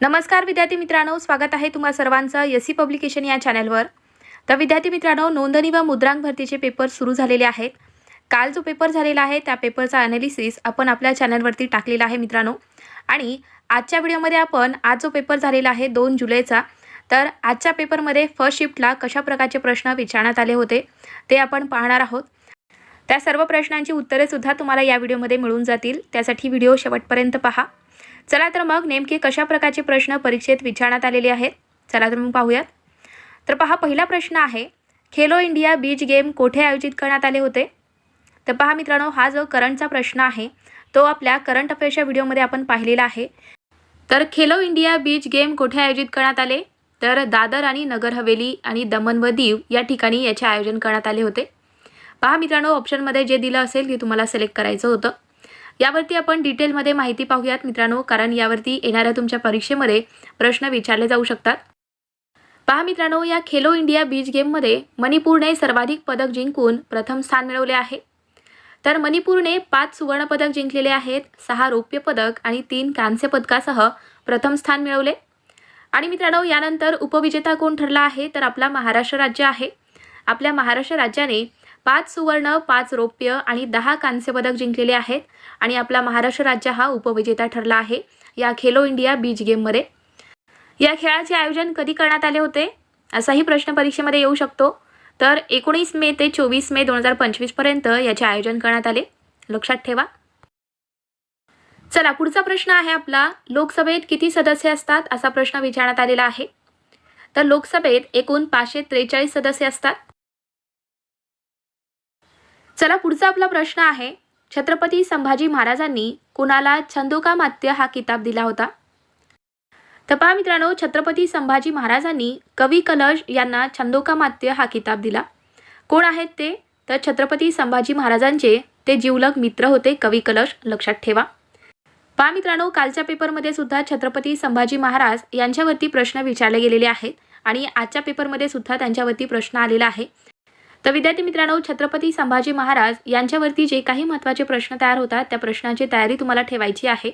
नमस्कार विद्यार्थी मित्रांनो स्वागत आहे तुम्हा सर्वांचं यसी पब्लिकेशन या चॅनलवर. तर विद्यार्थी मित्रांनो नोंदणी व मुद्रांक भरतीचे पेपर सुरू झालेले आहेत. काल जो पेपर झालेला आहे त्या पेपरचा ॲनालिसिस आपण आपल्या चॅनलवरती टाकलेला आहे मित्रांनो. आणि आजच्या व्हिडिओमध्ये आपण आज जो पेपर झालेला आहे दोन जुलैचा तर आजच्या पेपरमध्ये फर्स्ट शिफ्टला कशा प्रकारचे प्रश्न विचारण्यात आले होते ते आपण पाहणार आहोत. त्या सर्व प्रश्नांची उत्तरेसुद्धा तुम्हाला या व्हिडिओमध्ये मिळून जातील. त्यासाठी व्हिडिओ शेवटपर्यंत पहा. चला तर मग नेमके कशा प्रकारचे प्रश्न परीक्षेत विचारण्यात आलेले आहेत? चला तर मग पाहूयात. तर पहा पहिला प्रश्न आहे खेलो इंडिया बीच गेम कोठे आयोजित करण्यात आले होते? तर पहा मित्रांनो हा जो करंटचा प्रश्न आहे तो आपल्या करंट अफेअर्सच्या व्हिडिओमध्ये आपण पाहिलेला आहे. तर खेलो इंडिया बीच गेम कोठे आयोजित करण्यात आले? तर दादर आणि नगर हवेली आणि दमन व दीव या ठिकाणी याचे आयोजन करण्यात आले होते. पहा मित्रांनो ऑप्शनमध्ये जे दिलं असेल ते तुम्हाला सिलेक्ट करायचं होतं. यावरती आपण डिटेलमध्ये माहिती पाहूयात मित्रांनो कारण यावरती येणाऱ्या तुमच्या परीक्षेमध्ये प्रश्न विचारले जाऊ शकतात. पहा मित्रांनो या खेलो इंडिया बीच गेममध्ये मणिपूरने सर्वाधिक पदक जिंकून प्रथम स्थान मिळवले आहे. तर मणिपूरने पाच सुवर्णपदक जिंकलेले आहेत सहा रौप्य पदक आणि तीन कांस्य पदकासह प्रथम स्थान मिळवले. आणि मित्रांनो यानंतर उपविजेता कोण ठरला आहे? तर आपला महाराष्ट्र राज्य आहे. आपल्या महाराष्ट्र राज्याने पाच सुवर्ण पाच रौप्य आणि दहा कांस्य पदक जिंकलेले आहेत. आणि आपला महाराष्ट्र राज्य हा उपविजेता ठरला आहे. या खेलो इंडिया बीच गेममध्ये. या खेळाचे आयोजन कधी करण्यात आले होते? असाही प्रश्न परीक्षेमध्ये येऊ शकतो. तर एकोणीस मे ते चोवीस मे दोन हजार पंचवीसपर्यंत याचे आयोजन करण्यात आले. लक्षात ठेवा. चला पुढचा प्रश्न आहे आपला. लोकसभेत किती सदस्य असतात असा प्रश्न विचारण्यात आलेला आहे. तर लोकसभेत एकूण पाचशे त्रेचाळीस सदस्य असतात. चला पुढचा आपला प्रश्न आहे. छत्रपती संभाजी महाराजांनी कुणाला छंदोकामात्य हा किताब दिला होता? तर पहा मित्रांनो छत्रपती संभाजी महाराजांनी कवी कलश यांना छंदोकामात्य हा किताब दिला. कोण आहेत ते? तर छत्रपती संभाजी महाराजांचे ते जिवलग मित्र होते कवी कलश लक्षात ठेवा. पहा मित्रांनो कालच्या पेपरमध्ये सुद्धा छत्रपती संभाजी महाराज यांच्यावरती प्रश्न विचारले गेलेले आहेत आणि आजच्या पेपरमध्ये सुद्धा त्यांच्यावरती प्रश्न आलेला आहे. तर विद्यार्थी मित्रांनो छत्रपती संभाजी महाराज यांच्यावरती जे काही महत्त्वाचे प्रश्न तयार होतात त्या प्रश्नांची तयारी तुम्हाला ठेवायची आहे.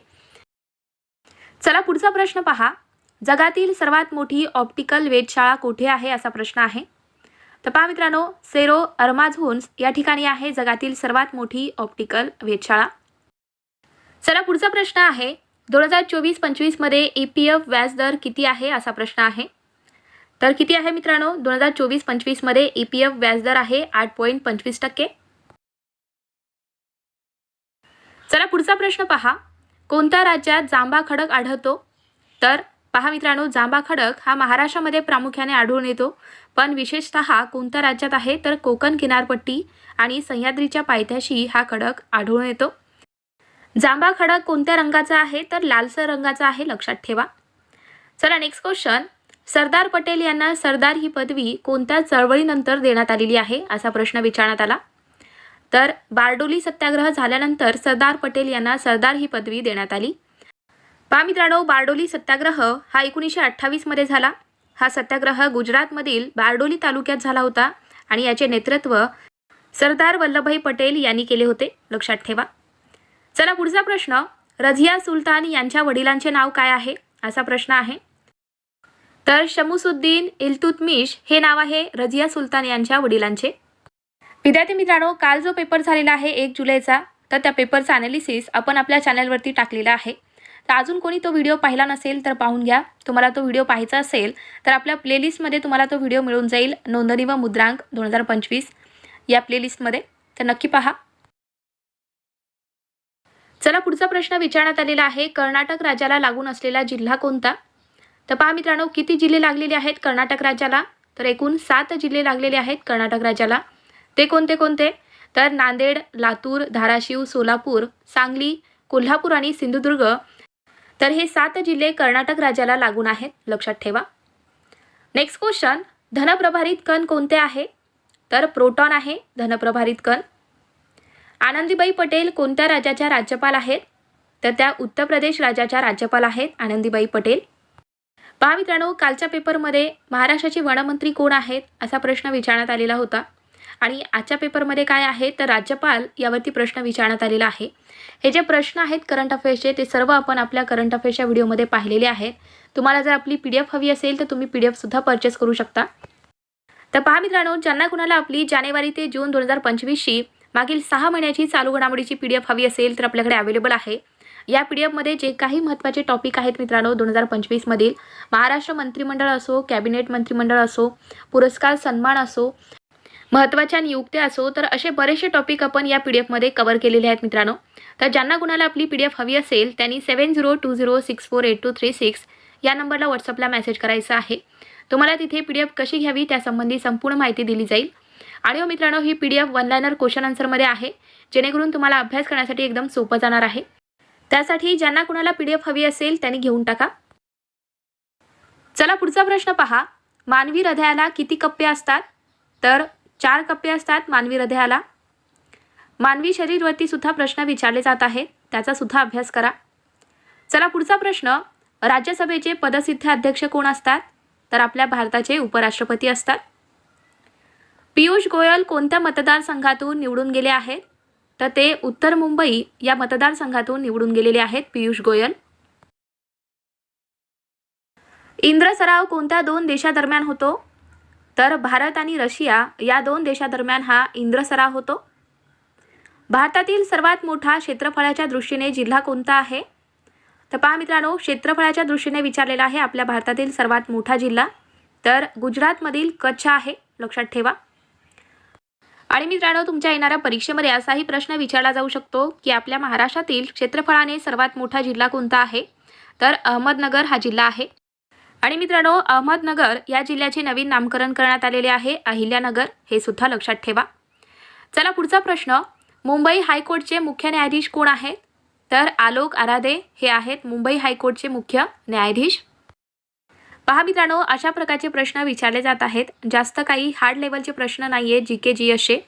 चला पुढचा प्रश्न पहा. जगातील सर्वात मोठी ऑप्टिकल वेधशाळा कुठे आहे असा प्रश्न आहे. तर पहा मित्रांनो सेरो अर्माझोन्स या ठिकाणी आहे जगातील सर्वात मोठी ऑप्टिकल वेधशाळा. चला पुढचा प्रश्न आहे. दोन हजार चोवीस पंचवीसमध्ये ई पी एफ व्याजदर किती आहे असा प्रश्न आहे. तर किती आहे मित्रांनो? दोन हजार चोवीस पंचवीसमध्ये ई पी एफ व्याजदर आहे आठ पॉईंट पंचवीस टक्के. चला पुढचा प्रश्न पहा. कोणत्या राज्यात जांभा खडक आढळतो? तर पहा मित्रांनो जांभा खडक हा महाराष्ट्रामध्ये प्रामुख्याने आढळून येतो. पण विशेषतः कोणत्या राज्यात आहे? तर कोकण किनारपट्टी आणि सह्याद्रीच्या पायथ्याशी हा खडक आढळून येतो. जांभा खडक कोणत्या रंगाचा आहे? तर लालसर रंगाचा आहे लक्षात ठेवा. चला नेक्स्ट क्वेश्चन सरदार पटेल यांना सरदार ही पदवी कोणत्या चळवळीनंतर देण्यात आलेली आहे असा प्रश्न विचारण्यात आला. तर बारडोली सत्याग्रह झाल्यानंतर सरदार पटेल यांना सरदार ही पदवी देण्यात आली. पा मित्रांनो बारडोली सत्याग्रह हा एकोणीसशे अठ्ठावीसमध्ये झाला. हा सत्याग्रह गुजरातमधील बारडोली तालुक्यात झाला होता आणि याचे नेतृत्व सरदार वल्लभभाई पटेल यांनी केले होते. लक्षात ठेवा. चला पुढचा प्रश्न रझिया सुलतान यांच्या वडिलांचे नाव काय आहे असा प्रश्न आहे. तर शमुसुद्दीन इल्तुतमिश हे नाव आहे रजिया सुलतान यांच्या वडिलांचे. विद्यार्थी मित्रांनो काल जो पेपर झालेला आहे एक जुलैचा तर त्या पेपरचा ॲनालिसिस आपण आपल्या चॅनलवरती टाकलेला आहे. तर अजून कोणी तो व्हिडिओ पाहिला नसेल तर पाहून घ्या. तुम्हाला तो व्हिडिओ पाहायचा असेल तर आपल्या प्लेलिस्टमध्ये तुम्हाला तो व्हिडिओ मिळून जाईल. नोंदणी व मुद्रांक दोन हजार पंचवीस या प्लेलिस्टमध्ये तर नक्की पहा. चला पुढचा प्रश्न विचारण्यात आलेला आहे. कर्नाटक राज्याला लागून असलेला जिल्हा कोणता? तर पहा मित्रांनो किती जिल्हे लागलेले आहेत कर्नाटक राज्याला? तर एकूण सात जिल्हे लागलेले आहेत कर्नाटक राज्याला. ते कोणते कोणते? तर नांदेड लातूर धाराशिव सोलापूर सांगली कोल्हापूर आणि सिंधुदुर्ग. तर हे सात जिल्हे कर्नाटक राज्याला लागून आहेत. लक्षात ठेवा. नेक्स्ट क्वेश्चन धनप्रभारित कण कोणते आहे? तर प्रोटॉन आहे धनप्रभारित कण. आनंदीबाई पटेल कोणत्या राज्याच्या राज्यपाल आहेत? तर त्या उत्तर प्रदेश राज्याच्या राज्यपाल आहेत आनंदीबाई पटेल. पहा मित्रांनो कालच्या पेपरमध्ये महाराष्ट्राचे वनमंत्री कोण आहेत असा प्रश्न विचारण्यात आलेला होता. आणि आजच्या पेपरमध्ये काय आहे? तर राज्यपाल यावरती प्रश्न विचारण्यात आलेला आहे. हे जे प्रश्न आहेत करंट अफेअर्सचे ते सर्व आपण आपल्या करंट अफेअर्सच्या व्हिडिओमध्ये पाहिलेले आहेत. तुम्हाला जर आपली पी डी एफ हवी असेल तर तुम्ही पी डी एफसुद्धा परचेस करू शकता. तर पहा मित्रांनो ज्यांना कुणाला आपली जानेवारी ते जून दोन हजार पंचवीसची मागील सहा महिन्याची चालू घडामोडीची पी डी एफ हवी असेल तर आपल्याकडे अवेलेबल आहे. या पी डी एफमध्ये जे काही महत्त्वाचे टॉपिक आहेत मित्रांनो दोन हजार पंचवीसमधील महाराष्ट्र मंत्रिमंडळ असो कॅबिनेट मंत्रिमंडळ असो पुरस्कार सन्मान असो महत्त्वाच्या नियुक्त्या असो तर असे बरेचसे टॉपिक आपण या पी डी एफमध्ये कवर केलेले आहेत मित्रांनो. तर ज्यांना कुणाला आपली पी डी एफ हवी असेल त्यांनी seven zero two zero six four eight two three six या नंबरला व्हॉट्सअपला मेसेज करायचा आहे. तुम्हाला तिथे पी डी एफ कशी घ्यावी त्यासंबंधी संपूर्ण माहिती दिली जाईल. आणि हो मित्रांनो ही P D F one liner question आन्सरमध्ये आहे जेणेकरून तुम्हाला अभ्यास करण्यासाठी एकदम सोपं जाणार आहे. त्यासाठी ज्यांना कुणाला पी डी एफ हवी असेल त्यांनी घेऊन टाका. चला पुढचा प्रश्न पहा. मानवी हृदयाला किती कप्पे असतात? तर चार कप्पे असतात मानवी हृदयाला. मानवी शरीरवरती सुद्धा प्रश्न विचारले जात आहेत त्याचा सुद्धा अभ्यास करा. चला पुढचा प्रश्न. राज्यसभेचे पदसिद्ध अध्यक्ष कोण असतात? तर आपल्या भारताचे उपराष्ट्रपती असतात. पियुष गोयल कोणत्या मतदारसंघातून निवडून गेले आहेत? तर ते उत्तर मुंबई या मतदारसंघातून निवडून गेलेले आहेत पियुष गोयल. इंद्र सराव कोणत्या दोन देशादरम्यान होतो? तर भारत आणि रशिया या दोन देशादरम्यान हा इंद्र सराव होतो. भारतातील सर्वात मोठा क्षेत्रफळाच्या दृष्टीने जिल्हा कोणता आहे? तर पहा मित्रांनो क्षेत्रफळाच्या दृष्टीने विचारलेला आहे आपल्या भारतातील सर्वात मोठा जिल्हा. तर गुजरातमधील कच्छ आहे लक्षात ठेवा. आणि मित्रांनो तुमच्या येणाऱ्या परीक्षेमध्ये असाही प्रश्न विचारला जाऊ शकतो की आपल्या महाराष्ट्रातील क्षेत्रफळाने सर्वात मोठा जिल्हा कोणता आहे? तर अहमदनगर हा जिल्हा आहे. आणि मित्रांनो अहमदनगर या जिल्ह्याचे नवीन नामकरण करण्यात आलेले आहे. अहिल्यानगर हे सुद्धा लक्षात ठेवा. चला पुढचा प्रश्न. मुंबई हायकोर्टचे मुख्य न्यायाधीश कोण आहेत? तर आलोक आराधे हे आहेत मुंबई हायकोर्टचे मुख्य न्यायाधीश. पहा मित्रांनो अशा प्रकारचे प्रश्न विचारले जात आहेत. जास्त काही हार्ड लेवलचे प्रश्न नाही आहे जी के जी असे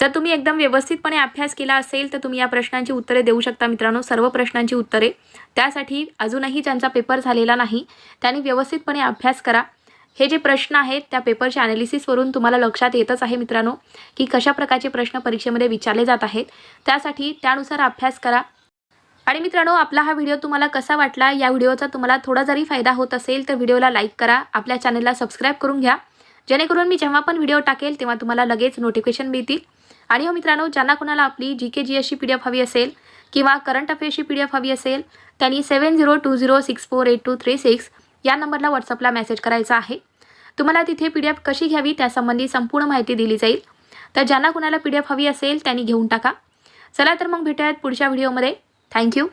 जर तुम्ही एकदम व्यवस्थितपणे अभ्यास केला असेल तर तुम्ही या प्रश्नांची उत्तरे देऊ शकता मित्रांनो सर्व प्रश्नांची उत्तरे. त्यासाठी अजूनही ज्यांचा पेपर झालेला नाही त्यांनी व्यवस्थितपणे अभ्यास करा. हे जे प्रश्न आहेत त्या पेपरच्या ॲनालिसिसवरून तुम्हाला लक्षात येतच आहे मित्रांनो की कशा प्रकारचे प्रश्न परीक्षेमध्ये विचारले जात आहेत. त्यासाठी त्यानुसार अभ्यास करा. आणि मित्रांनो आपला हा व्हिडिओ तुम्हाला कसा वाटला या व्हिडिओचा तुम्हाला थोडा जरी फायदा होत असेल तर व्हिडिओला लाईक करा आपल्या चॅनलला सबस्क्राईब करून घ्या. जेणेकरून मी जेव्हा पण व्हिडिओ टाकेल तेव्हा तुम्हाला लगेच नोटिफिकेशन मिळतील. आणि हो मित्रांनो ज्यांना कुणाला आपली जी के जी एसची पी डी एफ हवी असेल किंवा करंट अफेअर्सची पी डी एफ हवी असेल त्यांनी seven zero two zero six four eight two three six या नंबरला व्हॉट्सअपला मेसेज करायचा आहे. तुम्हाला तिथे पी डी एफ कशी घ्यावी त्यासंबंधी संपूर्ण माहिती दिली जाईल. तर ज्यांना कुणाला पी डी एफ हवी असेल त्यांनी घेऊन टाका. चला तर मग भेटूयात पुढच्या व्हिडिओमध्ये. Thank you.